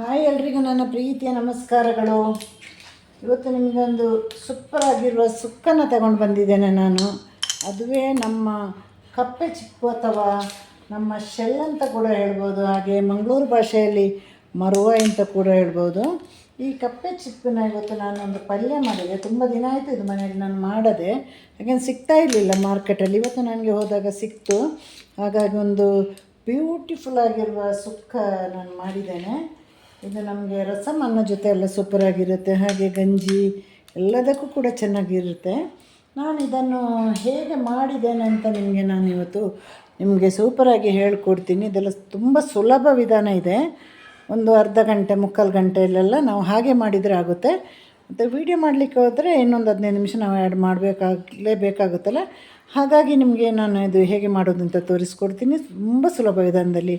Hi ಎಲ್ರಿಗೂ ನನ್ನ ಪ್ರೀತಿಯ ನಮಸ್ಕಾರಗಳು. ಇವತ್ತು ನಿಮಗೊಂದು ಸೂಪರ್ ಆಗಿರುವ ಸುಕ್ಕನ್ನು ತಗೊಂಡು ಬಂದಿದ್ದೇನೆ ನಾನು. ಅದುವೇ ನಮ್ಮ ಕಪ್ಪೆ ಚಿಪ್ಪು ಅಥವಾ ನಮ್ಮ ಶೆಲ್ ಅಂತ ಕೂಡ ಹೇಳ್ಬೋದು. ಹಾಗೆ ಮಂಗಳೂರು ಭಾಷೆಯಲ್ಲಿ ಮರುವ ಅಂತ ಕೂಡ ಹೇಳ್ಬೋದು. ಈ ಕಪ್ಪೆ ಚಿಪ್ಪನ್ನ ಇವತ್ತು ನಾನು ಒಂದು ಪಲ್ಯ ಮಾಡಿದೆ. ತುಂಬ ದಿನ ಆಯಿತು ಇದು ಮನೆಯಲ್ಲಿ ನಾನು ಮಾಡದೆ. ಹಾಗೇನು ಸಿಗ್ತಾ ಇರಲಿಲ್ಲ ಮಾರ್ಕೆಟಲ್ಲಿ ಇವತ್ತು ನನಗೆ ಹೋದಾಗ ಸಿಕ್ತು. ಹಾಗಾಗಿ ಒಂದು ಬ್ಯೂಟಿಫುಲ್ ಆಗಿರುವ ಸುಕ್ಕ ನಾನು ಮಾಡಿದ್ದೇನೆ. ಇದು ನಮಗೆ ರಸಮ್ ಅನ್ನ ಜೊತೆ ಎಲ್ಲ ಸೂಪರಾಗಿರುತ್ತೆ ಹಾಗೆ ಗಂಜಿ ಎಲ್ಲದಕ್ಕೂ ಕೂಡ ಚೆನ್ನಾಗಿರುತ್ತೆ. ನಾನು ಇದನ್ನು ಹೇಗೆ ಮಾಡಿದ್ದೇನೆ ಅಂತ ನಿಮಗೆ ನಾನು ಇವತ್ತು ನಿಮಗೆ ಸೂಪರಾಗಿ ಹೇಳ್ಕೊಡ್ತೀನಿ. ಇದೆಲ್ಲ ತುಂಬ ಸುಲಭ ವಿಧಾನ ಇದೆ. ಒಂದು ಅರ್ಧ ಗಂಟೆ, ಮುಕ್ಕಾಲು ಗಂಟೆಯಲ್ಲೆಲ್ಲ ನಾವು ಹಾಗೆ ಮಾಡಿದರೆ ಆಗುತ್ತೆ. ಮತ್ತು ವೀಡಿಯೋ ಮಾಡಲಿಕ್ಕೆ ಹೋದರೆ ಇನ್ನೊಂದು ಹದಿನೈದು ನಿಮಿಷ ನಾವು ಆ್ಯಡ್ ಮಾಡಬೇಕಾಗಲೇಬೇಕಾಗುತ್ತಲ್ಲ? ಹಾಗಾಗಿ ನಿಮಗೆ ನಾನು ಇದು ಹೇಗೆ ಮಾಡೋದು ಅಂತ ತೋರಿಸ್ಕೊಡ್ತೀನಿ. ತುಂಬ ಸುಲಭ ವಿಧಾನದಲ್ಲಿ.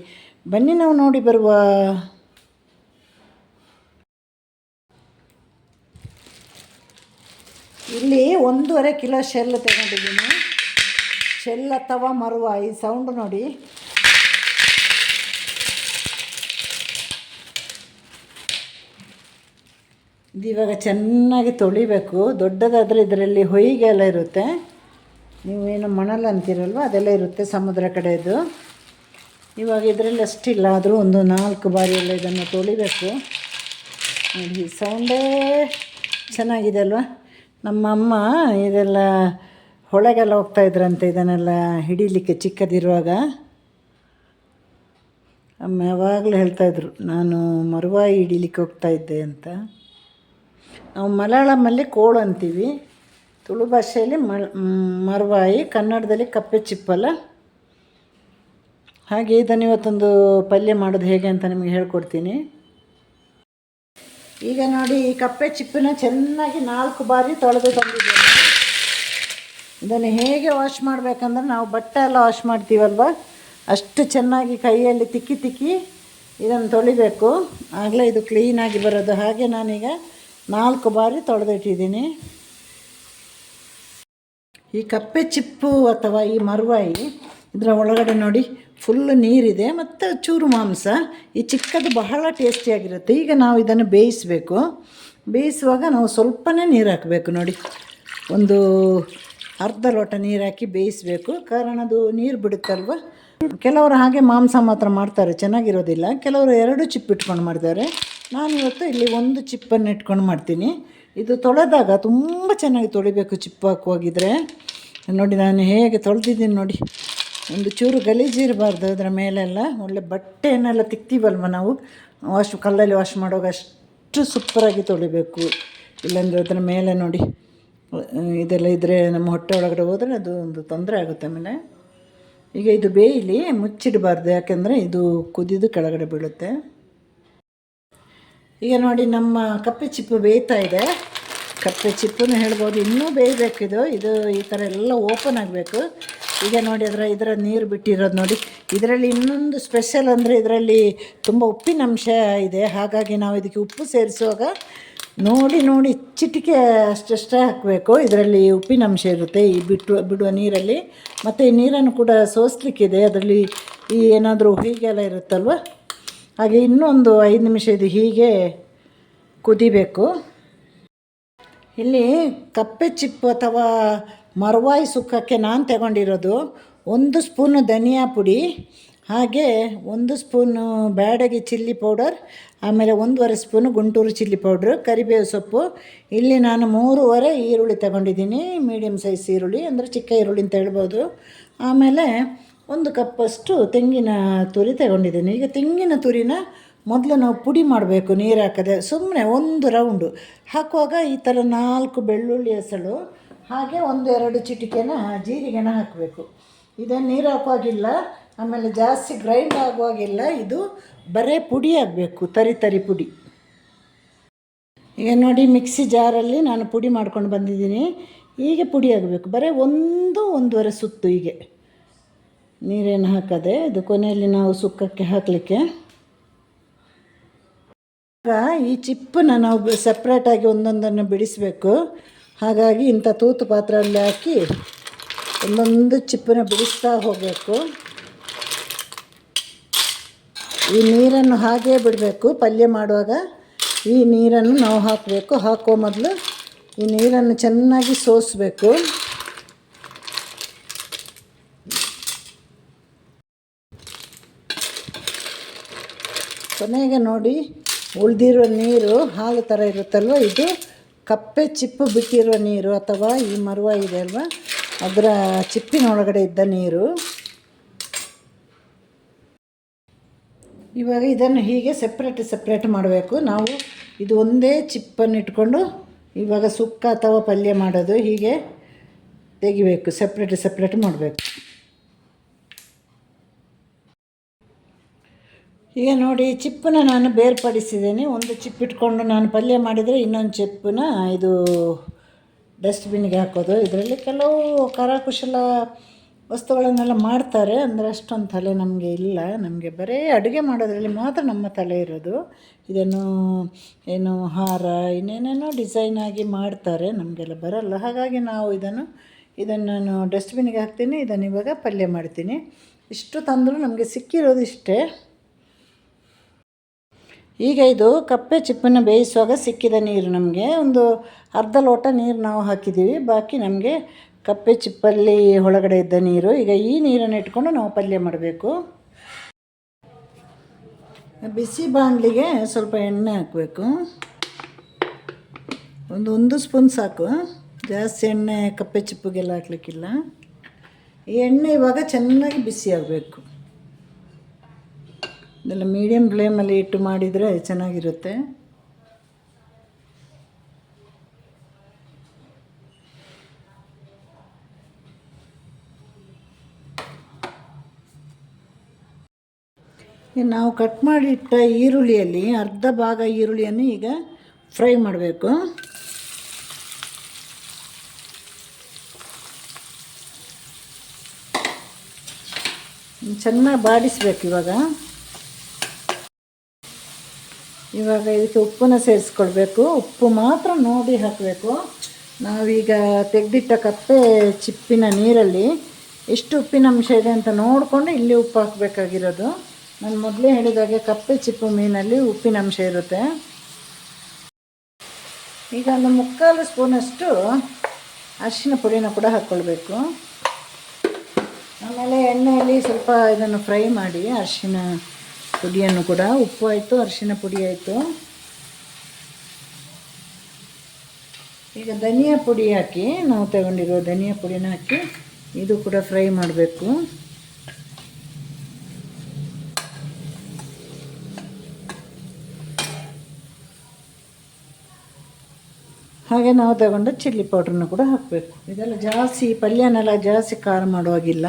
ಬನ್ನಿ ನಾವು ನೋಡಿ ಬರುವ ಇಲ್ಲಿ ಒಂದೂವರೆ ಕಿಲೋ ಶೆಲ್ ತಗೊಂಡಿದ್ದೀನಿ. ಶೆಲ್ ಅಥವಾ ಮರುವ, ಈ ಸೌಂಡ್ ನೋಡಿ. ಇದು ಇವಾಗ ಚೆನ್ನಾಗಿ ತೊಳಿಬೇಕು. ದೊಡ್ಡದಾದರೆ ಇದರಲ್ಲಿ ಹೊಯ್ಗೆ ಎಲ್ಲ ಇರುತ್ತೆ. ನೀವೇನು ಮಣಲ್ ಅಂತೀರಲ್ವ, ಅದೆಲ್ಲ ಇರುತ್ತೆ ಸಮುದ್ರ ಕಡೆದು. ಇವಾಗ ಇದರಲ್ಲಿ ಅಷ್ಟಿಲ್ಲ ಆದರೂ ಒಂದು ನಾಲ್ಕು ಬಾರಿ ಎಲ್ಲ ಇದನ್ನು ತೊಳಿಬೇಕು. ನೋಡಿ ಸೌಂಡೇ ಚೆನ್ನಾಗಿದೆ ಅಲ್ವಾ? ನಮ್ಮ ಅಮ್ಮ ಇದೆಲ್ಲ ಹೊಳೆಗೆಲ್ಲ ಹೋಗ್ತಾ ಇದ್ರಂತೆ, ಇದನ್ನೆಲ್ಲ ಹಿಡೀಲಿಕ್ಕೆ ಚಿಕ್ಕದಿರುವಾಗ. ಅಮ್ಮ ಯಾವಾಗಲೂ ಹೇಳ್ತಾಯಿದ್ರು ನಾನು ಮರುವಾಯಿ ಹಿಡೀಲಿಕ್ಕೆ ಹೋಗ್ತಾಯಿದ್ದೆ ಅಂತ. ನಾವು ಮಲಯಾಳಮಲ್ಲಿ ಕೋಳು ಅಂತೀವಿ. ತುಳು ಭಾಷೆಯಲ್ಲಿ ಮಲ್ ಮರುವಾಯಿ, ಕನ್ನಡದಲ್ಲಿ ಕಪ್ಪೆ ಚಿಪ್ಪಲ್ಲ ಹಾಗೆ ಇದನ್ನು ಇವತ್ತೊಂದು ಪಲ್ಯ ಮಾಡೋದು ಹೇಗೆ ಅಂತ ನಿಮಗೆ ಹೇಳ್ಕೊಡ್ತೀನಿ. ಈಗ ನೋಡಿ ಈ ಕಪ್ಪೆ ಚಿಪ್ಪಿನ ಚೆನ್ನಾಗಿ ನಾಲ್ಕು ಬಾರಿ ತೊಳೆದು ತಂದಿದ್ದೇನೆ. ಇದನ್ನು ಹೇಗೆ ವಾಶ್ ಮಾಡಬೇಕಂದ್ರೆ ನಾವು ಬಟ್ಟೆ ಎಲ್ಲ ವಾಶ್ ಮಾಡ್ತೀವಲ್ವ? ಅಷ್ಟು ಚೆನ್ನಾಗಿ ಕೈಯಲ್ಲಿ ತಿಕ್ಕಿ ತಿಕ್ಕಿ ಇದನ್ನು ತೊಳಿಬೇಕು. ಆಗಲೇ ಇದು ಕ್ಲೀನಾಗಿ ಬರೋದು. ಹಾಗೆ ನಾನೀಗ ನಾಲ್ಕು ಬಾರಿ ತೊಳೆದಿಟ್ಟಿದ್ದೀನಿ. ಈ ಕಪ್ಪೆ ಚಿಪ್ಪು ಅಥವಾ ಈ ಮರುವಾಯಿ ಇದರ ಒಳಗಡೆ ನೋಡಿ. ಫುಲ್ ನೀರಿದೆ ಮತ್ತು ಚೂರು ಮಾಂಸ. ಈ ಚಿಕ್ಕದು ಬಹಳ ಟೇಸ್ಟಿಯಾಗಿರುತ್ತೆ ಈಗ ನಾವು ಇದನ್ನು ಬೇಯಿಸಬೇಕು. ಬೇಯಿಸುವಾಗ ನಾವು ಸ್ವಲ್ಪನೇ ನೀರು ಹಾಕಬೇಕು ನೋಡಿ. ಒಂದು ಅರ್ಧ ಲೋಟ ನೀರು ಹಾಕಿ ಬೇಯಿಸಬೇಕು. ಕಾರಣ ಅದು ನೀರು ಬಿಡುತ್ತಲ್ವ? ಕೆಲವರು ಹಾಗೆ ಮಾಂಸ ಮಾತ್ರ ಮಾಡ್ತಾರೆ, ಚೆನ್ನಾಗಿರೋದಿಲ್ಲ. ಕೆಲವರು ಎರಡು ಚಿಪ್ಪು ಇಟ್ಕೊಂಡು ಮಾಡ್ತಾರೆ. ನಾನು ಇವತ್ತು ಇಲ್ಲಿ ಒಂದು ಚಿಪ್ಪನ್ನು ಇಟ್ಕೊಂಡು ಮಾಡ್ತೀನಿ. ಇದು ತೊಳೆದಾಗ ತುಂಬ ಚೆನ್ನಾಗಿ ತೊಳಿಬೇಕು ಚಿಪ್ಪು ಹಾಕುವಾಗಿದ್ರೆ. ನೋಡಿ ನಾನು ಹೇಗೆ ತೊಳೆದಿದ್ದೀನಿ ನೋಡಿ. ಒಂದು ಚೂರು ಗಲೀಜಿರಬಾರ್ದು ಅದರ ಮೇಲೆಲ್ಲ ಒಳ್ಳೆ ಬಟ್ಟೆಯನ್ನೆಲ್ಲ ತಿಕ್ತೀವಲ್ವ ನಾವು? ವಾಶ್, ಕಲ್ಲಲ್ಲಿ ವಾಶ್ ಮಾಡುವಾಗ ಅಷ್ಟು ಸೂಪರಾಗಿ ತೊಳಿಬೇಕು. ಇಲ್ಲಾಂದರೆ ಅದರ ಮೇಲೆ ನೋಡಿ, ಇದೆಲ್ಲ ಇದ್ದರೆ ನಮ್ಮ ಹೊಟ್ಟೆ ಒಳಗಡೆ ಹೋದರೆ ಅದು ಒಂದು ತೊಂದರೆ ಆಗುತ್ತೆ ಆಮೇಲೆ. ಈಗ ಇದು ಬೇಯಲಿ, ಮುಚ್ಚಿಡಬಾರ್ದು, ಯಾಕೆಂದರೆ ಇದು ಕುದಿದು ಕೆಳಗಡೆ ಬೀಳುತ್ತೆ. ಈಗ ನೋಡಿ, ನಮ್ಮ ಕಪ್ಪೆ ಚಿಪ್ಪು ಬೇಯ್ತಾ ಇದೆ. ಕಪ್ಪೆ ಚಿಪ್ಪನ್ನು ಹೇಳ್ಬೋದು, ಇನ್ನೂ ಬೇಯಬೇಕಿದು ಇದು ಈ ಥರ ಎಲ್ಲ ಓಪನ್ ಆಗಬೇಕು. ಈಗ ನೋಡಿ ಅದರ ಇದರ ನೀರು ಬಿಟ್ಟಿರೋದು ನೋಡಿ. ಇದರಲ್ಲಿ ಇನ್ನೊಂದು ಸ್ಪೆಷಲ್ ಅಂದರೆ ಇದರಲ್ಲಿ ತುಂಬ ಉಪ್ಪಿನ ಅಂಶ ಇದೆ. ಹಾಗಾಗಿ ನಾವು ಇದಕ್ಕೆ ಉಪ್ಪು ಸೇರಿಸುವಾಗ ನೋಡಿ ನೋಡಿ ಚಿಟಿಕೆ ಅಷ್ಟಷ್ಟೇ ಹಾಕಬೇಕು. ಇದರಲ್ಲಿ ಉಪ್ಪಿನ ಅಂಶ ಇರುತ್ತೆ ಈ ಬಿಟ್ಟು, ಬಿಡುವ ನೀರಲ್ಲಿ. ಮತ್ತು ಈ ನೀರನ್ನು ಕೂಡ ಸೋಸಲಿಕ್ಕಿದೆ. ಅದರಲ್ಲಿ ಈ ಏನಾದರೂ ಹೀಗೆಲ್ಲ ಇರುತ್ತಲ್ವ? ಹಾಗೆ ಇನ್ನೊಂದು ಐದು ನಿಮಿಷ ಇದು ಹೀಗೆ ಕುದಿಬೇಕು. ಇಲ್ಲಿ ಕಪ್ಪೆ ಚಿಪ್ಪು ಅಥವಾ ಮರವಾಯಿ ಸುಕ್ಕಕ್ಕೆ ನಾನು ತಗೊಂಡಿರೋದು ಒಂದು ಸ್ಪೂನು ಧನಿಯಾ ಪುಡಿ, ಹಾಗೆ ಒಂದು ಸ್ಪೂನು ಬ್ಯಾಡಗಿ ಚಿಲ್ಲಿ ಪೌಡರ್, ಆಮೇಲೆ ಒಂದೂವರೆ ಸ್ಪೂನು ಗುಂಟೂರು ಚಿಲ್ಲಿ ಪೌಡ್ರು, ಕರಿಬೇವು ಸೊಪ್ಪು. ಇಲ್ಲಿ ನಾನು ಮೂರುವರೆ ಈರುಳ್ಳಿ ತಗೊಂಡಿದ್ದೀನಿ ಮೀಡಿಯಮ್ ಸೈಜ್ ಈರುಳ್ಳಿ, ಅಂದರೆ ಚಿಕ್ಕ ಈರುಳ್ಳಿ ಅಂತ ಹೇಳ್ಬೋದು. ಆಮೇಲೆ ಒಂದು ಕಪ್ಪಷ್ಟು ತೆಂಗಿನ ತುರಿ ತಗೊಂಡಿದ್ದೀನಿ. ಈಗ ತೆಂಗಿನ ತುರಿನ ಮೊದಲು ನಾವು ಪುಡಿ ಮಾಡಬೇಕು ನೀರು ಹಾಕದೆ ಸುಮ್ಮನೆ ಒಂದು ರೌಂಡು. ಹಾಕುವಾಗ ಈ ಥರ ನಾಲ್ಕು ಬೆಳ್ಳುಳ್ಳಿ ಹೆಸಳು ಹಾಗೆ ಒಂದೆರಡು ಚಿಟಿಕೆನ ಜೀರಿಗೆನ ಹಾಕಬೇಕು. ಇದನ್ನು ನೀರು ಹಾಕುವಾಗಿಲ್ಲ, ಆಮೇಲೆ ಜಾಸ್ತಿ ಗ್ರೈಂಡ್ ಆಗುವಾಗಿಲ್ಲ, ಇದು ಬರೇ ಪುಡಿ ಆಗಬೇಕು, ತರಿ ತರಿ ಪುಡಿ. ಈಗ ನೋಡಿ, ಮಿಕ್ಸಿ ಜಾರಲ್ಲಿ ನಾನು ಪುಡಿ ಮಾಡ್ಕೊಂಡು ಬಂದಿದ್ದೀನಿ. ಹೀಗೆ ಪುಡಿ ಆಗಬೇಕು, ಬರೀ ಒಂದು, ಒಂದೂವರೆ ಸುತ್ತು ಹೀಗೆ. ನೀರೇನು ಹಾಕದೆ, ಇದು ಕೊನೆಯಲ್ಲಿ ನಾವು ಸುಕ್ಕಕ್ಕೆ ಹಾಕಲಿಕ್ಕೆ. ಈ ಚಿಪ್ಪನ್ನ ನಾವು ಸಪ್ರೇಟಾಗಿ ಒಂದೊಂದನ್ನು ಬಿಡಿಸಬೇಕು. ಹಾಗಾಗಿ ಇಂಥ ತೂತು ಪಾತ್ರೆಯಲ್ಲಿ ಹಾಕಿ ಒಂದೊಂದು ಚಿಪ್ಪನ್ನು ಬಿಡಿಸ್ತಾ ಹೋಗಬೇಕು. ಈ ನೀರನ್ನು ಹಾಗೇ ಬಿಡಬೇಕು. ಪಲ್ಯ ಮಾಡುವಾಗ ಈ ನೀರನ್ನು ನಾವು ಹಾಕಬೇಕು. ಹಾಕೋ ಮೊದಲು ಈ ನೀರನ್ನು ಚೆನ್ನಾಗಿ ಸೋಸಬೇಕು. ಕೊನೆಗೆ ನೋಡಿ ಉಳಿದಿರೋ ನೀರು ಹಾಲು ಥರ ಇರುತ್ತಲ್ವ ಇದು? ಕಪ್ಪೆ ಚಿಪ್ಪು ಬಿಟ್ಟಿರುವ ನೀರು ಅಥವಾ ಈ ಮರುವ ಇದೆ ಅಲ್ವಾ? ಅದರ ಚಿಪ್ಪಿನೊಳಗಡೆ ಇದ್ದ ನೀರು. ಇವಾಗ ಇದನ್ನು ಹೀಗೆ ಸಪ್ರೇಟ್ ಸಪ್ರೇಟ್ ಮಾಡಬೇಕು. ನಾವು ಇದು ಒಂದೇ ಚಿಪ್ಪನ್ನು ಇಟ್ಕೊಂಡು ಇವಾಗ ಸುಕ್ಕ ಅಥವಾ ಪಲ್ಯ ಮಾಡೋದು ಹೀಗೆ ತೆಗಿಬೇಕು. ಸಪ್ರೇಟ್ ಸಪ್ರೇಟ್ ಮಾಡಬೇಕು. ಈಗ ನೋಡಿ ಚಿಪ್ಪನ್ನ ನಾನು ಬೇರ್ಪಡಿಸಿದ್ದೀನಿ. ಒಂದು ಚಿಪ್ ಇಟ್ಕೊಂಡು ನಾನು ಪಲ್ಯ ಮಾಡಿದರೆ ಇನ್ನೊಂದು ಚಿಪ್ಪನ್ನ ಇದು ಡಸ್ಟ್ಬಿನ್ಗೆ ಹಾಕೋದು. ಇದರಲ್ಲಿ ಕೆಲವು ಕರಕುಶಲ ವಸ್ತುಗಳನ್ನೆಲ್ಲ ಮಾಡ್ತಾರೆ. ಅಂದರೆ ಅಷ್ಟೊಂದು ತಲೆ ನಮಗೆ ಇಲ್ಲ. ನಮಗೆ ಬರೀ ಅಡುಗೆ ಮಾಡೋದ್ರಲ್ಲಿ ಮಾತ್ರ ನಮ್ಮ ತಲೆ ಇರೋದು. ಇದನ್ನು ಏನು ಹಾರ, ಇನ್ನೇನೇನೋ ಡಿಸೈನ್ ಆಗಿ ಮಾಡ್ತಾರೆ. ನಮಗೆಲ್ಲ ಬರಲ್ಲ. ಹಾಗಾಗಿ ನಾವು ಇದನ್ನು ಇದನ್ನು ನಾನು ಡಸ್ಟ್ಬಿನ್ಗೆ ಹಾಕ್ತೀನಿ. ಇದನ್ನು ಇವಾಗ ಪಲ್ಯ ಮಾಡ್ತೀನಿ. ಇಷ್ಟು ತಂದರೂ ನಮಗೆ ಸಿಕ್ಕಿರೋದು ಇಷ್ಟೇ. ಈಗ ಇದು ಕಪ್ಪೆ ಚಿಪ್ಪನ್ನು ಬೇಯಿಸುವಾಗ ಸಿಕ್ಕಿದ ನೀರು ನಮಗೆ. ಒಂದು ಅರ್ಧ ಲೋಟ ನೀರು ನಾವು ಹಾಕಿದ್ದೀವಿ. ಬಾಕಿ ನಮಗೆ ಕಪ್ಪೆ ಚಿಪ್ಪಲ್ಲಿ ಒಳಗಡೆ ಇದ್ದ ನೀರು. ಈಗ ಈ ನೀರನ್ನು ಇಟ್ಕೊಂಡು ನಾವು ಪಲ್ಯ ಮಾಡಬೇಕು. ಬಿಸಿ ಬಾಣಲಿಗೆ ಸ್ವಲ್ಪ ಎಣ್ಣೆ ಹಾಕಬೇಕು. ಒಂದು ಒಂದು ಸ್ಪೂನ್ ಸಾಕು. ಜಾಸ್ತಿ ಎಣ್ಣೆ ಕಪ್ಪೆ ಚಿಪ್ಪಿಗೆಲ್ಲ ಹಾಕ್ಲಿಕ್ಕಿಲ್ಲ. ಈ ಎಣ್ಣೆ ಇವಾಗ ಚೆನ್ನಾಗಿ ಬಿಸಿ ಆಗಬೇಕು ಇದೆಲ್ಲ ಮೀಡಿಯಮ್ ಫ್ಲೇಮಲ್ಲಿ ಇಟ್ಟು ಮಾಡಿದರೆ ಚೆನ್ನಾಗಿರುತ್ತೆ. ನಾವು ಕಟ್ ಮಾಡಿಟ್ಟ ಈರುಳ್ಳಿಯಲ್ಲಿ ಅರ್ಧ ಭಾಗ ಈರುಳ್ಳಿಯನ್ನು ಈಗ ಫ್ರೈ ಮಾಡಬೇಕು. ಚೆನ್ನಾಗಿ ಬಾಡಿಸ್ಬೇಕು ಇವಾಗ. ಇವಾಗ ಇದಕ್ಕೆ ಉಪ್ಪನ್ನು ಸೇರಿಸ್ಕೊಳ್ಬೇಕು. ಉಪ್ಪು ಮಾತ್ರ ನೋಡಿ ಹಾಕಬೇಕು. ನಾವೀಗ ತೆಗೆದಿಟ್ಟ ಕಪ್ಪೆ ಚಿಪ್ಪಿನ ನೀರಲ್ಲಿ ಎಷ್ಟು ಉಪ್ಪಿನ ಅಂಶ ಇದೆ ಅಂತ ನೋಡಿಕೊಂಡು ಇಲ್ಲಿ ಉಪ್ಪು ಹಾಕಬೇಕಾಗಿರೋದು. ನಾನು ಮೊದಲೇ ಹೇಳಿದಾಗೆ ಕಪ್ಪೆ ಚಿಪ್ಪು ಮೀನಲ್ಲಿ ಉಪ್ಪಿನ ಅಂಶ ಇರುತ್ತೆ. ಈಗ ಒಂದು ಮುಕ್ಕಾಲು ಸ್ಪೂನಷ್ಟು ಅರಿಶಿನ ಪುಡಿನ ಕೂಡ ಹಾಕ್ಕೊಳ್ಬೇಕು. ಆಮೇಲೆ ಎಣ್ಣೆಯಲ್ಲಿ ಸ್ವಲ್ಪ ಇದನ್ನು ಫ್ರೈ ಮಾಡಿ ಅರಿಶಿನ ಪುಡಿಯನ್ನು ಕೂಡ ಉಪ್ಪು ಆಯಿತು, ಅರಿಶಿನ ಪುಡಿ ಆಯಿತು. ಈಗ ಧನಿಯಾ ಪುಡಿ ಹಾಕಿ, ನಾವು ತಗೊಂಡಿರೋ ಧನಿಯಾ ಪುಡಿನ ಹಾಕಿ, ಇದು ಕೂಡ ಫ್ರೈ ಮಾಡಬೇಕು. ಹಾಗೆ ನಾವು ತಗೊಂಡು ಚಿಲ್ಲಿ ಪೌಡ್ರನ್ನು ಕೂಡ ಹಾಕಬೇಕು. ಇದೆಲ್ಲ ಜಾಸ್ತಿ, ಪಲ್ಯನೆಲ್ಲ ಜಾಸ್ತಿ ಖಾರ ಮಾಡುವಾಗಿಲ್ಲ.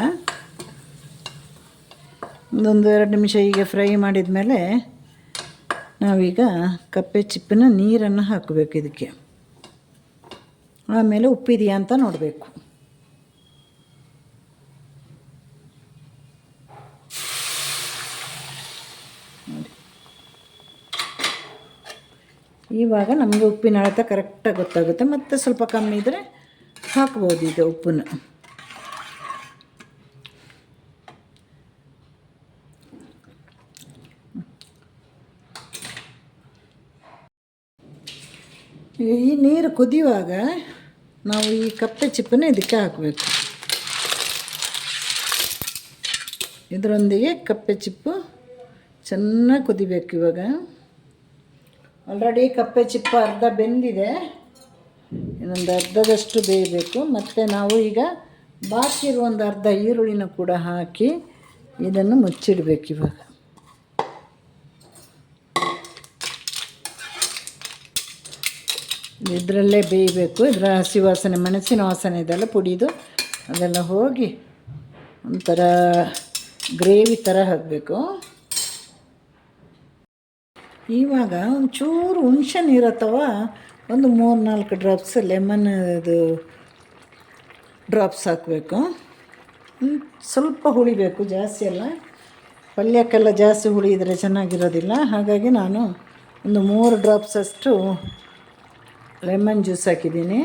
ಒಂದೊಂದು ಎರಡು ನಿಮಿಷ ಹೀಗೆ ಫ್ರೈ ಮಾಡಿದ ಮೇಲೆ ನಾವೀಗ ಕಪ್ಪೆ ಚಿಪ್ಪಿನ ನೀರನ್ನು ಹಾಕಬೇಕು ಇದಕ್ಕೆ. ಆಮೇಲೆ ಉಪ್ಪಿದೆಯಾ ಅಂತ ನೋಡಬೇಕು. ನೋಡಿ. ಇವಾಗ ನಮಗೆ ಉಪ್ಪಿನ ಅಳತೆ ಕರೆಕ್ಟಾಗಿ ಗೊತ್ತಾಗುತ್ತೆ. ಮತ್ತು ಸ್ವಲ್ಪ ಕಮ್ಮಿ ಇದ್ದರೆ ಹಾಕ್ಬೋದು ಈಗ ಉಪ್ಪನ್ನು. ಈ ನೀರು ಕುದಿಯುವಾಗ ನಾವು ಈ ಕಪ್ಪೆ ಚಿಪ್ಪನ್ನು ಇದಕ್ಕೆ ಹಾಕಬೇಕು. ಇದರೊಂದಿಗೆ ಕಪ್ಪೆ ಚಿಪ್ಪು ಚೆನ್ನಾಗಿ ಕುದಿಬೇಕು ಇವಾಗ. ಆಲ್ರೆಡಿ ಕಪ್ಪೆ ಚಿಪ್ಪು ಅರ್ಧ ಬೆಂದಿದೆ. ಇನ್ನೊಂದು ಅರ್ಧದಷ್ಟು ಬೇಯಬೇಕು. ಮತ್ತು ನಾವು ಈಗ ಬಾಕಿ ಇರುವ ಒಂದು ಅರ್ಧ ಈರುಳ್ಳಿನ ಕೂಡ ಹಾಕಿ ಇದನ್ನು ಮುಚ್ಚಿಡಬೇಕು ಇವಾಗ. ಇದರಲ್ಲೇ ಬೇಯಬೇಕು. ಇದರ ಹಸಿ ವಾಸನೆ, ಮೆಣಸಿನ ವಾಸನೆ ಇದೆಲ್ಲ ಪುಡಿದು ಅದೆಲ್ಲ ಹೋಗಿ ಒಂಥರ ಗ್ರೇವಿ ಥರ ಹಾಕಬೇಕು. ಇವಾಗ ಒಂಚೂರು ಹುಣ್ಸೆ ನೀರು ಅಥವಾ ಒಂದು ಮೂರು ನಾಲ್ಕು ಡ್ರಾಪ್ಸ್ ಲೆಮನ್ ಇದು ಡ್ರಾಪ್ಸ್ ಹಾಕಬೇಕು. ಸ್ವಲ್ಪ ಹುಳಿಬೇಕು ಜಾಸ್ತಿ ಅಲ್ಲ. ಪಲ್ಯಕ್ಕೆಲ್ಲ ಜಾಸ್ತಿ ಹುಳಿ ಇದ್ದರೆ ಚೆನ್ನಾಗಿರೋದಿಲ್ಲ. ಹಾಗಾಗಿ ನಾನು ಒಂದು ಮೂರು ಡ್ರಾಪ್ಸ್ ಅಷ್ಟು ಲೆಮನ್ ಜ್ಯೂಸ್ ಹಾಕಿದ್ದೀನಿ.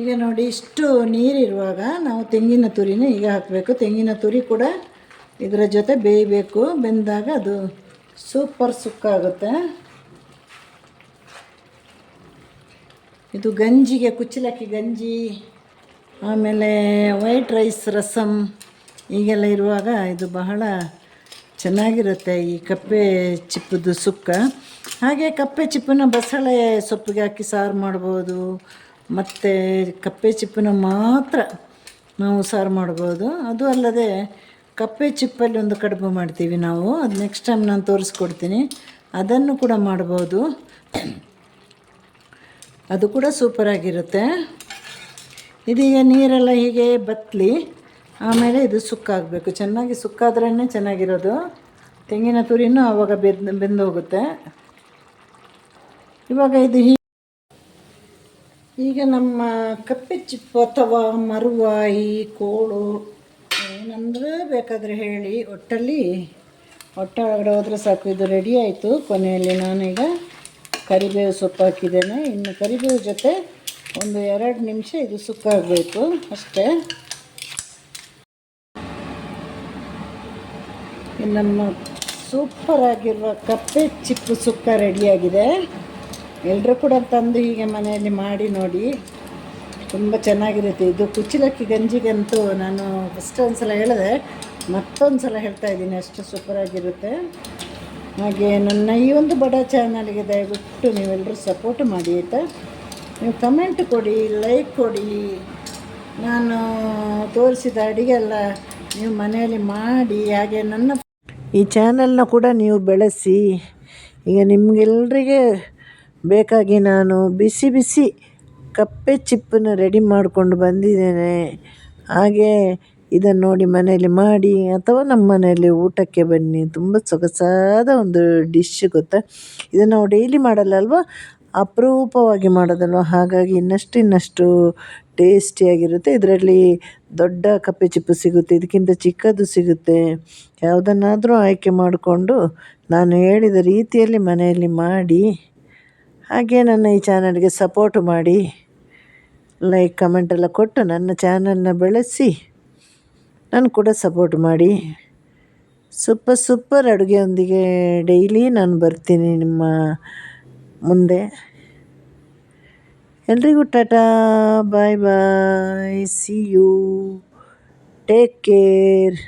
ಈಗ ನೋಡಿ, ಇಷ್ಟು ನೀರಿರುವಾಗ ನಾವು ತೆಂಗಿನ ತುರಿನ ಈಗ ಹಾಕಬೇಕು. ತೆಂಗಿನ ತುರಿ ಕೂಡ ಇದರ ಜೊತೆ ಬೇಯಬೇಕು. ಬೆಂದಾಗ ಅದು ಸೂಪರ್ ಸುಕ್ಕಾಗುತ್ತೆ ಇದು ಗಂಜಿಗೆ, ಕುಚ್ಚಲಕ್ಕಿ ಗಂಜಿ, ಆಮೇಲೆ ವೈಟ್ ರೈಸ್ ರಸಮ್ ಈಗೆಲ್ಲ ಇರುವಾಗ ಇದು ಬಹಳ ಚೆನ್ನಾಗಿರುತ್ತೆ ಈ ಕಪ್ಪೆ ಚಿಪ್ಪದು ಸುಕ್ಕ. ಹಾಗೆ ಕಪ್ಪೆ ಚಿಪ್ಪನ್ನ ಬಸಳೆ ಸೊಪ್ಪಿಗೆ ಹಾಕಿ ಸಾರು ಮಾಡ್ಬೋದು. ಮತ್ತು ಕಪ್ಪೆ ಚಿಪ್ಪಿನ ಮಾತ್ರ ನಾವು ಸಾರು ಮಾಡ್ಬೋದು. ಅದು ಅಲ್ಲದೆ ಕಪ್ಪೆ ಚಿಪ್ಪಲ್ಲಿ ಒಂದು ಕಡುಬು ಮಾಡ್ತೀವಿ ನಾವು. ಅದು ನೆಕ್ಸ್ಟ್ ಟೈಮ್ ನಾನು ತೋರಿಸ್ಕೊಡ್ತೀನಿ. ಅದನ್ನು ಕೂಡ ಮಾಡ್ಬೋದು. ಅದು ಕೂಡ ಸೂಪರಾಗಿರುತ್ತೆ ಇದೀಗ ನೀರೆಲ್ಲ ಹೀಗೆ ಬತ್ತಲಿ ಆಮೇಲೆ ಇದು ಸುಕ್ಕಾಗಬೇಕು ಚೆನ್ನಾಗಿ ಸುಕ್ಕಾದ್ರೇ ಚೆನ್ನಾಗಿರೋದು. ತೆಂಗಿನ ತುರಿನೂ ಆವಾಗ ಬೆಂದು ಬೆಂದು ಹೋಗುತ್ತೆ ಇವಾಗ ಇದು ಹೀ ಈಗ ನಮ್ಮ ಕಪ್ಪೆ ಚಿಪ್ಪು ಅಥವಾ ಮರುವಾಯಿ ಕೋಳು ಏನಂದ್ರೆ ಬೇಕಾದರೆ ಹೇಳಿ, ಒಟ್ಟಲ್ಲಿ ಒಳಗಡೆ ಹೋದರೆ ಸಾಕು, ಇದು ರೆಡಿ ಆಯಿತು. ಕೊನೆಯಲ್ಲಿ ನಾನೀಗ ಕರಿಬೇವು ಸೊಪ್ಪು ಹಾಕಿದ್ದೇನೆ. ಇನ್ನು ಕರಿಬೇವು ಜೊತೆ ಒಂದು ಎರಡು ನಿಮಿಷ ಇದು ಸುಕ್ಕಾಗಬೇಕು ಅಷ್ಟೇ. ನಮ್ಮ ಸೂಪರ್ ಆಗಿರುವ ಕಪ್ಪೆ ಚಿಪ್ಪು ಸುಕ್ಕ ರೆಡಿಯಾಗಿದೆ ಎಲ್ಲರೂ ಕೂಡ ತಂದು ಹೀಗೆ ಮನೆಯಲ್ಲಿ ಮಾಡಿ ನೋಡಿ ತುಂಬ ಚೆನ್ನಾಗಿರುತ್ತೆ. ಇದು ಕುಚ್ಚಲಕ್ಕಿ ಗಂಜಿಗಂತೂ ನಾನು ಫಸ್ಟ್ ಒಂದು ಸಲ ಹೇಳಿದೆ. ಮತ್ತೊಂದು ಸಲ ಹೇಳ್ತಾ ಇದ್ದೀನಿ, ಅಷ್ಟು ಸೂಪರಾಗಿರುತ್ತೆ ಹಾಗೆ ನನ್ನ ಈ ಒಂದು ಬಡ ಚಾನಲ್ಗೆ ದಯವಿಟ್ಟು ನೀವೆಲ್ಲರೂ ಸಪೋರ್ಟ್ ಮಾಡಿ ಆಯಿತಾ? ನೀವು ಕಮೆಂಟ್ ಕೊಡಿ ಲೈಕ್ ಕೊಡಿ. ನಾನು ತೋರಿಸಿದ ಅಡುಗೆ ಎಲ್ಲ ನೀವು ಮನೆಯಲ್ಲಿ ಮಾಡಿ, ಹಾಗೆ ನನ್ನ ಈ ಚಾನಲ್ನ ಕೂಡ ನೀವು ಬೆಳೆಸಿ. ಈಗ ನಿಮಗೆಲ್ರಿಗೆ ಬೇಕಾಗಿ ನಾನು ಬಿಸಿ ಬಿಸಿ ಕಪ್ಪೆ ಚಿಪ್ಪನ್ನು ರೆಡಿ ಮಾಡಿಕೊಂಡು ಬಂದಿದ್ದೇನೆ. ಹಾಗೆ ಇದನ್ನು ನೋಡಿ ಮನೆಯಲ್ಲಿ ಮಾಡಿ ಅಥವಾ ನಮ್ಮ ಮನೆಯಲ್ಲಿ ಊಟಕ್ಕೆ ಬನ್ನಿ. ತುಂಬ ಸೊಗಸಾದ ಒಂದು ಡಿಶ್ ಗೊತ್ತಾ? ಇದನ್ನು ನಾವು ಡೈಲಿ ಮಾಡಲ್ಲಲ್ವಾ? ಅಪರೂಪವಾಗಿ ಮಾಡೋದಲ್ವ? ಹಾಗಾಗಿ ಇನ್ನಷ್ಟು ಇನ್ನಷ್ಟು ಟೇಸ್ಟಿಯಾಗಿರುತ್ತೆ ಇದರಲ್ಲಿ ದೊಡ್ಡ ಕಪ್ಪೆ ಚಿಪ್ಪು ಸಿಗುತ್ತೆ, ಇದಕ್ಕಿಂತ ಚಿಕ್ಕದು ಸಿಗುತ್ತೆ. ಯಾವುದನ್ನಾದರೂ ಆಯ್ಕೆ ಮಾಡಿಕೊಂಡು ನಾನು ಹೇಳಿದ ರೀತಿಯಲ್ಲಿ ಮನೆಯಲ್ಲಿ ಮಾಡಿ ಹಾಗೆ ನನ್ನ ಈ ಚಾನಲ್ಗೆ ಸಪೋರ್ಟ್ ಮಾಡಿ ಲೈಕ್ ಕಮೆಂಟ್ ಎಲ್ಲ ಕೊಟ್ಟು ನನ್ನ ಚಾನಲ್ನ ಬೆಳೆಸಿ, ನಾನು ಕೂಡ ಸಪೋರ್ಟ್ ಮಾಡಿ. ಸೂಪರ್ ಸೂಪರ್ ಅಡುಗೆಯೊಂದಿಗೆ ಡೈಲಿ ನಾನು ಬರ್ತೀನಿ ನಿಮ್ಮ ಮುಂದೆ. ಎಲ್ರಿಗೂ tata bye bye see you take care